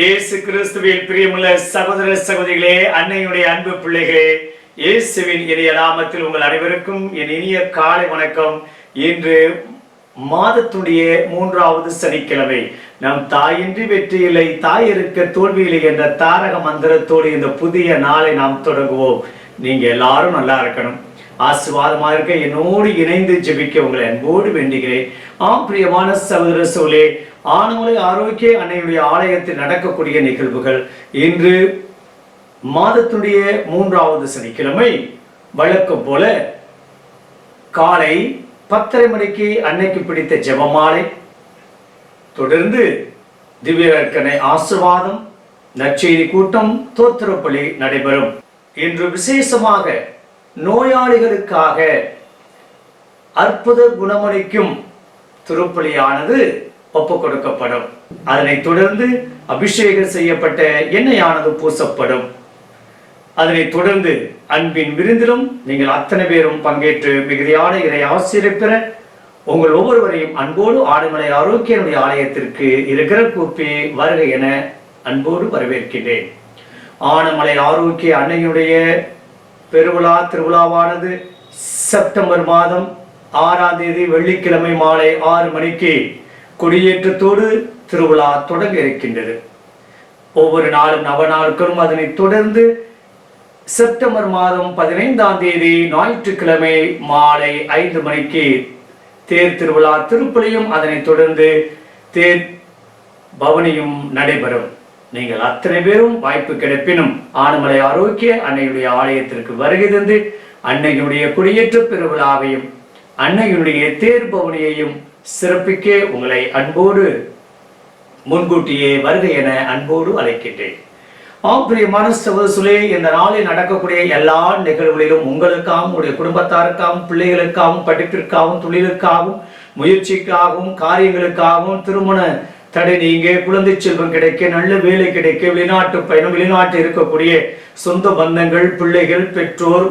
இயேசு கிறிஸ்துவில் பிரியமுள்ள சகோதர சகோதரிகளே அன்னையுடைய அன்பு பிள்ளைகளே இயேசுவின் இனிய நாமத்தில் உங்கள் அனைவருக்கும் என் இனிய காலை வணக்கம். இன்று மாதத்துடைய மூன்றாவது சனிக்கிழமை. நம் தாயின்றி வெற்றி இல்லை தாய் இருக்க தோல்வி இல்லை என்ற தாரக மந்திரத்தோடு இந்த புதிய நாளை நாம் தொடங்குவோம். நீங்க எல்லாரும் நல்லா இருக்கணும். ஆசிர்வாதமா இருக்க என்னோடு இணைந்து ஜெபிக்க உங்களை அன்போடு வேண்டுகிறேன். ஆம் பிரியமான சகோதர சோலே ஆனமலை ஆரோக்கிய அன்னையுடைய ஆலயத்தில் நடக்கக்கூடிய நிகழ்வுகள் இன்று மாதத்துடைய மூன்றாவது சனிக்கிழமை. வழக்கம் போல காலை பத்தரை மணிக்கு அன்னைக்கு பிடித்த ஜெபமாலை தொடர்ந்து திவ்யவர்க்கனை ஆசிர்வாதம் நற்செய்தி கூட்டம் தோத்திரப்பள்ளி நடைபெறும். இன்று விசேஷமாக நோயாளிகளுக்காக அற்புத குணமளிக்கும் திருப்பலியானது ஒப்பு கொடுக்கப்படும் அதனைத் தொடர்ந்து அபிஷேகம் செய்யப்பட்ட எண்ணெயானது பூசப்படும். அதனைத் தொடர்ந்து அன்பின் விருந்திலும் நீங்கள் அத்தனை பேரும் பங்கேற்று மிகுதியான இதை ஆசிரியப்பெற உங்கள் ஒவ்வொருவரையும் அன்போடு ஆடுமலை ஆரோக்கியனுடைய ஆலயத்திற்கு இருக்கிற கூப்பி வருக என அன்போடு வரவேற்கின்றேன். ஆனமலை ஆரோக்கிய அன்னையுடைய பெருவிழா திருவிழாவானது செப்டம்பர் மாதம் ஆறாம் தேதி வெள்ளிக்கிழமை மாலை ஆறு மணிக்கு கொடியேற்றத்தோடு திருவிழா தொடங்க இருக்கின்றது. ஒவ்வொரு நாளும் நவ நாட்களும் அதனைத் தொடர்ந்து செப்டம்பர் மாதம் பதினைந்தாம் தேதி ஞாயிற்றுக்கிழமை மாலை ஐந்து மணிக்கு தேர் திருவிழா திருப்பலியும் அதனைத் தொடர்ந்து தேர் பவனியும் நடைபெறும். நீங்கள் அத்தனை பேரும் வாய்ப்பு கிடைப்பினும் ஆனமலை ஆரோக்கிய அன்னையுடைய ஆலயத்திற்கு வருகை தந்து அன்னையுடைய குடியேற்ற பெருவிழாவையும் அன்னையுடைய தேர் பவனியையும் சிறப்பிக்க உங்களை அன்போடு முன்கூட்டியே வருக என அன்போடு அழைக்கின்றேன். ஆம் பிரியமான சகோதரே இந்த நாளில் நடக்கக்கூடிய எல்லா நிகழ்வுகளிலும் உங்களுக்காகவும் உங்களுடைய குடும்பத்தாருக்காகவும் பிள்ளைகளுக்காகவும் படிப்பிற்காகவும் தொழிலுக்காகவும் முயற்சிக்காகவும் காரியங்களுக்காகவும் திருமண தடை நீங்க குழந்தை செல்வம் கிடைக்க நல்ல வேலை கிடைக்க வெளிநாட்டு பயணம் வெளிநாட்டில் இருக்கக்கூடிய சொந்த பந்தங்கள் பிள்ளைகள் பெற்றோர்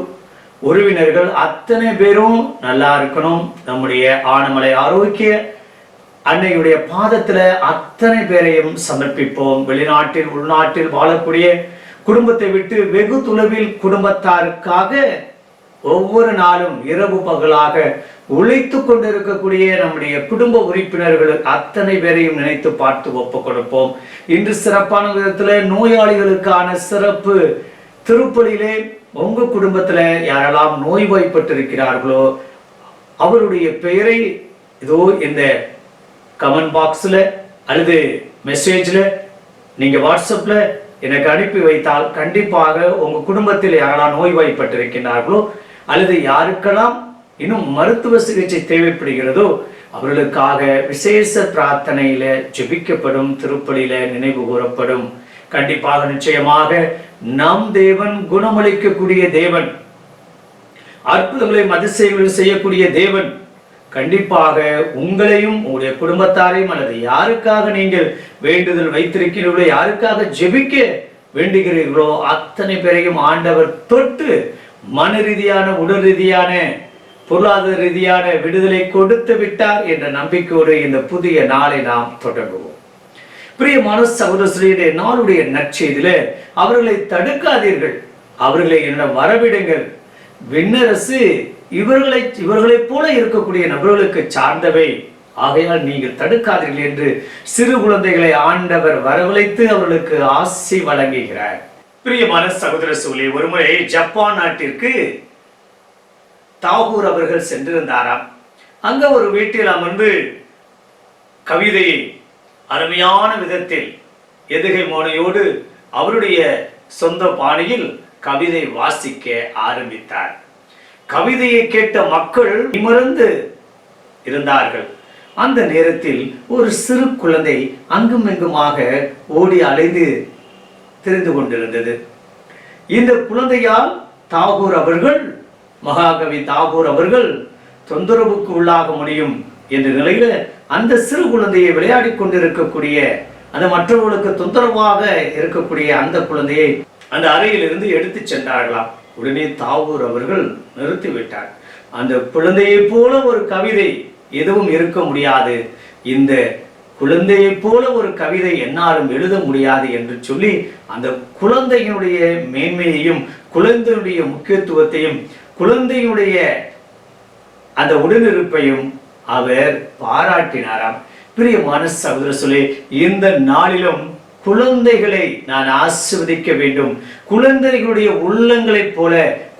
உறவினர்கள் அத்தனை பேரும் நல்லா இருக்கணும். நம்முடைய ஆனமலை ஆரோக்கிய அன்னையுடைய பாதத்துல அத்தனை பேரையும் சமர்ப்பிப்போம். வெளிநாட்டில் உள்நாட்டில் வாழக்கூடிய குடும்பத்தை விட்டு வெகு தொலைவில் குடும்பத்தாருக்காக ஒவ்வொரு நாளும் இரவு பகலாக உழைத்து கொண்டிருக்கக்கூடிய நம்முடைய குடும்ப உறுப்பினர்கள் அத்தனை பேரையும் நினைத்து பார்த்து ஒப்பு கொடுப்போம். இன்று சிறப்பான விதத்தில் நோயாளிகளுக்கான சிறப்பு திருப்பலியிலே உங்க குடும்பத்துல யாரெல்லாம் நோய்வாய்ப்பட்டிருக்கிறார்களோ அவருடைய பெயரை இதோ இந்த கமெண்ட் பாக்ஸில் அல்லது மெசேஜில் நீங்கள் வாட்ஸ்அப்பில் எனக்கு அனுப்பி வைத்தால் கண்டிப்பாக உங்கள் குடும்பத்தில் யாரெல்லாம் நோய்வாய்ப்பட்டிருக்கிறார்களோ அல்லது யாருக்கெல்லாம் இன்னும் மருத்துவ சிகிச்சை தேவைப்படுகிறதோ அவர்களுக்காக விசேஷ பிரார்த்தனையில ஜெபிக்கப்படும் திருப்பலியில நினைவு கூறப்படும். கண்டிப்பாக நிச்சயமாக நம் தேவன் குணமளிக்கக்கூடிய தேவன். அற்புதங்களையும் அதிசயங்களையும் செய்யக்கூடிய தேவன். கண்டிப்பாக உங்களையும் உங்களுடைய குடும்பத்தாரையும் அல்லது யாருக்காக நீங்கள் வேண்டுதல் வைத்திருக்கிறீர்களோ யாருக்காக ஜெபிக்க வேண்டுகிறீர்களோ அத்தனை பேரையும் ஆண்டவர் தொட்டு மன ரீதியான உடல் ரீதியான பொருளாதார ரீதியான விடுதலை கொடுத்து விட்டார் என்ற நம்பிக்கையோடு இந்த புதிய நாளை நாம் தொடங்குவோம். பிரியமான சகோதரர்களுடைய நாளுடைய நற்செய்தியில அவர்களை தடுக்காதீர்கள். அவர்களை என்ன வரவிடுங்கள். விண்ணரசு இவர்களை இவர்களைப் போல இருக்கக்கூடிய நபர்களுக்கு சார்ந்தவை. ஆகையால் நீங்கள் தடுக்காதீர்கள் என்று சிறு குழந்தைகளை ஆண்டவர் வரவழைத்து அவர்களுக்கு ஆசி வழங்குகிறார். பிரியமான சகோதர சூழலை ஒருமுறை ஜப்பான் நாட்டிற்கு தாகூர் அவர்கள் சென்றிருந்தாராம். அங்க ஒரு வீட்டில் அமர்ந்து கவிதையை அருமையான விதத்தில் எதுகை மோனையோடு அவருடைய சொந்த பாணியில் கவிதை வாசிக்க ஆரம்பித்தார். கவிதையை கேட்ட மக்கள் இமர்ந்து இருந்தார்கள். அந்த நேரத்தில் ஒரு சிறு குழந்தை அங்கும் இங்குமாக ஓடி அலைந்து தெரிந்து கொண்டிருந்தது. இந்த குழந்தையால் தாகூர் அவர்கள் மகாகவி தாகூர் அவர்கள் தொந்தரவுக்கு உள்ளாக முடியும் என்ற நிலையில அந்த சிறு குழந்தையை விளையாடி கொண்டிருக்கக்கூடிய அந்த மற்றவர்களுக்கு தொந்தரவாக இருக்கக்கூடிய அந்த குழந்தையை அந்த அறையிலிருந்து எடுத்து சென்றார்களாம். உடனே தாகூர் அவர்கள் நிறுத்திவிட்டார் அந்த குழந்தையைப் போல ஒரு கவிதை எதுவும் இருக்க முடியாது. இந்த குழந்தையைப் போல ஒரு கவிதை என்னாலும் எழுத முடியாது என்று சொல்லி அந்த குழந்தையினுடைய மேன்மையையும் குழந்தையுடைய முக்கியத்துவத்தையும் குழந்தையுடைய அந்த உடனிருப்பையும் அவர் பாராட்டினாராம். பிரியமான சகோதர சொல்லி இந்த நாளிலும் குழந்தைகளை நான் ஆசிர்வதிக்க வேண்டும். குழந்தைகளுடைய உள்ளங்களைப் போல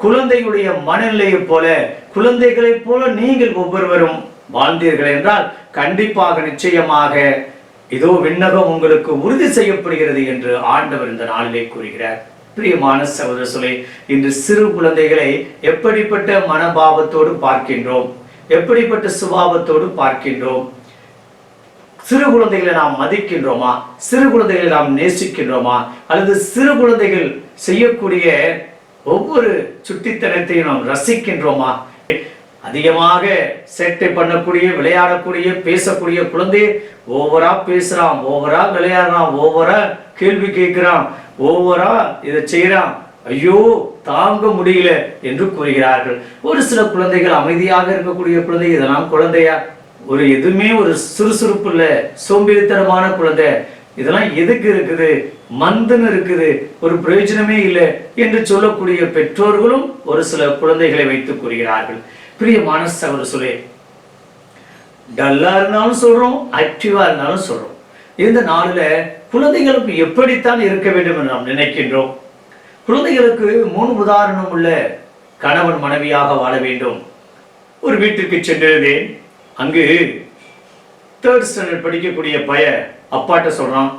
குழந்தைகளுடைய மனநிலையைப் போல குழந்தைகளைப் போல நீங்கள் ஒவ்வொருவரும் வாழ்ந்தீர்கள் என்றால் கண்டிப்பாக நிச்சயமாக இதோ விண்ணகம் உங்களுக்கு உறுதி செய்யப்படுகிறது என்று ஆண்டவர் இந்த நாளிலே கூறுகிறார். பிரியமான சகோதர இன்று சிறு குழந்தைகளை எப்படிப்பட்ட மனபாவத்தோடு பார்க்கின்றோம்? எப்படிப்பட்ட சுபாவத்தோடு பார்க்கின்றோம்? சிறு குழந்தைகளை நாம் மதிக்கின்றோமா? சிறு குழந்தைகளை நாம் நேசிக்கின்றோமா? அல்லது சிறு குழந்தைகள் செய்யக்கூடிய ஒவ்வொரு சுட்டித்தனத்தையும் நாம் ரசிக்கின்றோமா? அதிகமாக சேட்டை பண்ணக்கூடிய விளையாடக்கூடிய பேசக்கூடிய குழந்தை ஓவரா பேசுறான் ஓவரா விளையாடுறான் ஓவரா கேள்வி கேட்கிறான் ஓவரா இதை செய்யறான். ஐயோ தாங்க முடியல என்று கூறுகிறார்கள். ஒரு சில குழந்தைகள் அமைதியாக இருக்கக்கூடிய குழந்தை இதெல்லாம் குழந்தையா? ஒரு எதுவுமே ஒரு சுறுசுறுப்பு இல்ல சோம்பேறித்தனமான குழந்தை. இதெல்லாம் எதுக்கு இருக்குது? மந்தன் இருக்குது. ஒரு பிரயோஜனமே இல்லை என்று சொல்லக்கூடிய பெற்றோர்களும் ஒரு சில குழந்தைகளை வைத்து கூறுகிறார்கள். பிரியமான சகோதர சொல்லே டல்லா இருந்தாலும் சொல்றோம் ஆக்டிவா இருந்தாலும் சொல்றோம். இந்த நாளில் குழந்தைகளுக்கு எப்படித்தான் இருக்க வேண்டும் என்று நாம் நினைக்கின்றோம்? குழந்தைகளுக்கு முன் உதாரணம் உள்ள கணவன் மனைவியாக வாழ வேண்டும். ஒரு வீட்டுக்கு சென்றிருந்தேன். அங்கு தேர்ட் ஸ்டாண்டர்ட் படிக்கக்கூடிய பைய அப்பாட்ட சொல்றான்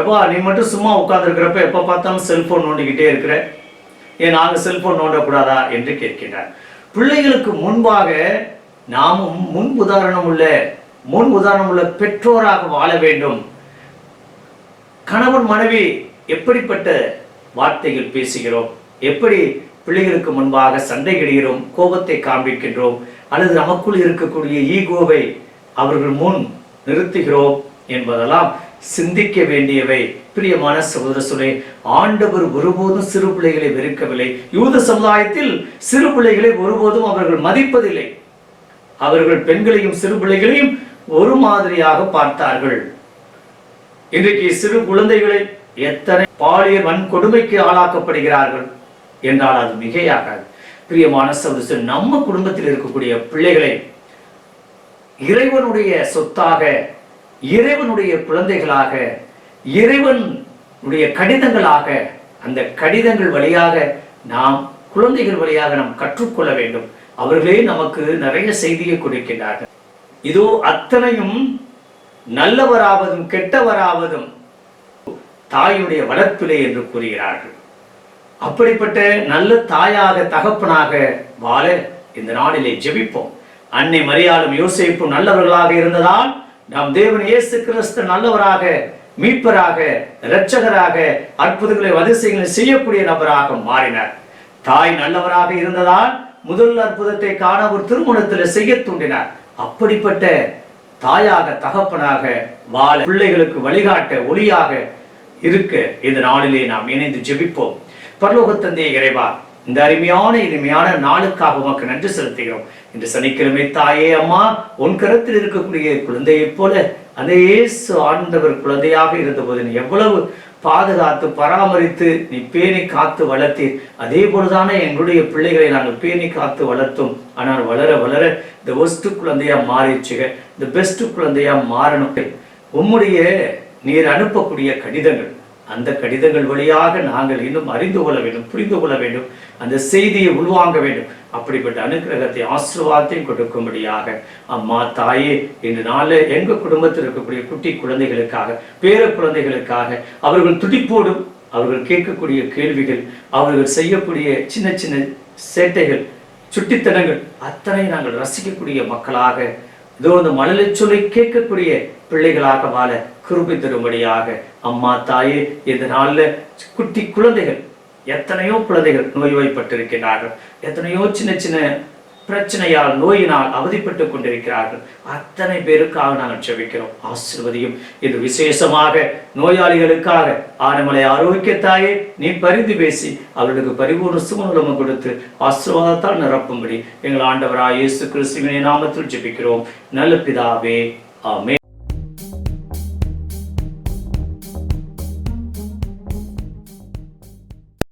எப்பா நீ மட்டும் சும்மா உட்காந்துருக்கிறப்ப எப்போ பார்த்தாலும் செல்போன் நோண்டிக்கிட்டே இருக்கிற? ஏன் நாங்கள் செல்போன் நோண்டக்கூடாதா? என்று கேட்கின்றார் பிள்ளைகளுக்கு முன்பாக நாமும் முன் உதாரணம் உள்ள முன் உதாரணம் உள்ள பெற்றோராக வாழ வேண்டும். கணவன் மனைவி எப்படிப்பட்ட வார்த்தைகள் பேசுகிறோம்? எப்படி பிள்ளைகளுக்கு முன்பாக சண்டையிடுகிறோம் கோபத்தை காண்பிக்கின்றோம் அல்லது நமக்குள் இருக்கக்கூடிய ஈகோவை அவர்கள் முன் நிறுத்துகிறோம் என்பதெல்லாம் சிந்திக்க வேண்டியவை பிரியமான சகோதர சொல்லே ஆண்டவர் ஒருபோதும் சிறு பிள்ளைகளை வெறுக்கவில்லை. யூத சமுதாயத்தில் சிறு பிள்ளைகளை ஒருபோதும் அவர்கள் மதிப்பதில்லை. அவர்கள் பெண்களையும் சிறு பிள்ளைகளையும் ஒரு மாதிரியாக பார்த்தார்கள். இன்றைக்கு சிறு குழந்தைகளை எத்தனை பாலியல் வன்கொடுமைக்கு ஆளாக்கப்படுகிறார்கள் என்றால் அது மிகையாகாது. பிரியமான சகோதரர் நம்ம குடும்பத்தில் இருக்கக்கூடிய பிள்ளைகளை இறைவனுடைய சொத்தாக இறைவனுடைய குழந்தைகளாக இறைவனுடைய கடிதங்களாக அந்த கடிதங்கள் வழியாக நாம் குழந்தைகள் வழியாக நாம் கற்றுக்கொள்ள வேண்டும். அவர்களே நமக்கு நிறைய செய்தியை கொடுக்கின்றார்கள். இதோ அத்தனையும் நல்லவராவதும் கெட்டவராவதும் தாயுடைய வளர்ப்பிலே என்று கூறுகிறார்கள். அப்படிப்பட்ட நல்ல தாயாக தகப்பனாக வாழ இந்த நாளிலே ஜெபிப்போம். அன்னை மரியாளும் யோசிப்பும் நல்லவர்களாக இருந்ததால் நாம் தேவன் இயேசு கிறிஸ்து நல்லவராக மீட்பராக இரட்சகராக அற்புதங்களை அதிசயங்களை செய்யக்கூடிய நபராக மாறினார். தாய் நல்லவராக இருந்ததால் முதல் அற்புதத்தை காண ஒரு திருமணத்தில் செய்ய தூண்டினார். அப்படிப்பட்ட தாயாக தகப்பனாக வாழ பிள்ளைகளுக்கு வழிகாட்ட ஒளியாக இருக்க இந்த நாளிலே நாம் இணைந்து ஜெபிப்போம். பரலோக இறைவா இந்த அருமையான இனிமையான நாளுக்காக உமக்கு நன்றி செலுத்துகிறோம். இன்று சனிக்கிழமை தாயே அம்மா உன் கருத்தில் இருக்கக்கூடிய குழந்தையைப் போல அந்த இயேசு ஆண்டவர் குழந்தையாக இருந்தபோது நீ எவ்வளவு பாதுகாத்து பராமரித்து நீ பேணி காத்து வளர்த்தீர். அதே போலதானே எங்களுடைய பிள்ளைகளை நாங்கள் பேணி காத்து வளர்த்தோம். ஆனால் வளர வளர இந்த ஒஸ்ட் குழந்தையா மாறிச்சுக இந்த பெஸ்ட் குழந்தையா மாறணும். உம்முடைய நீர் அனுப்பக்கூடிய கடிதங்கள் அந்த கடிதங்கள் வழியாக நாங்கள் இன்னும் அறிந்து கொள்ள வேண்டும் புரிந்து கொள்ள வேண்டும் அந்த செய்தியை உள்வாங்க வேண்டும். அப்படிப்பட்ட அனுக்கிரகத்தை ஆசிர்வாதத்தையும் கொடுக்கும்படியாக அம்மா தாயே இன்று நாளில் எங்கள் குடும்பத்தில் இருக்கக்கூடிய குட்டி குழந்தைகளுக்காக பேர குழந்தைகளுக்காக அவர்கள் துடிப்போடும் அவர்கள் கேட்கக்கூடிய கேள்விகள் அவர்கள் செய்யக்கூடிய சின்ன சின்ன சேட்டைகள் சுட்டித்தனங்கள் அத்தனை நாங்கள் ரசிக்கக்கூடிய மக்களாக இதோ இந்த மழலை சொல்லி கேட்கக்கூடிய பிள்ளைகளாக வாழ கிருபை தரும்படியாக அம்மா தாயே இந்த நாளில் குட்டி குழந்தைகள் எத்தனையோ குழந்தைகள் நோய்வாய்ப்பட்டிருக்கிறார்கள் எத்தனையோ சின்ன சின்ன பிரச்சனையால் நோயினால் அவதிப்பட்டு கொண்டிருக்கிறார்கள். அத்தனை பேருக்காக நாங்கள் செபிக்கிறோம். ஆசிர்வதியும். இது விசேஷமாக நோயாளிகளுக்காக. ஆனமலை ஆரோக்கியத்தாயே நீ பரிந்து பேசி அவர்களுக்கு பரிபூர்ண சுமநலம் கொடுத்து ஆசீர்வாதத்தால் நிரப்பும்படி எங்கள் ஆண்டவராய் இயேசு கிறிஸ்துவினை நாமத்தில் ஜெபிக்கிறோம். நல்ல பிதாவே ஆமே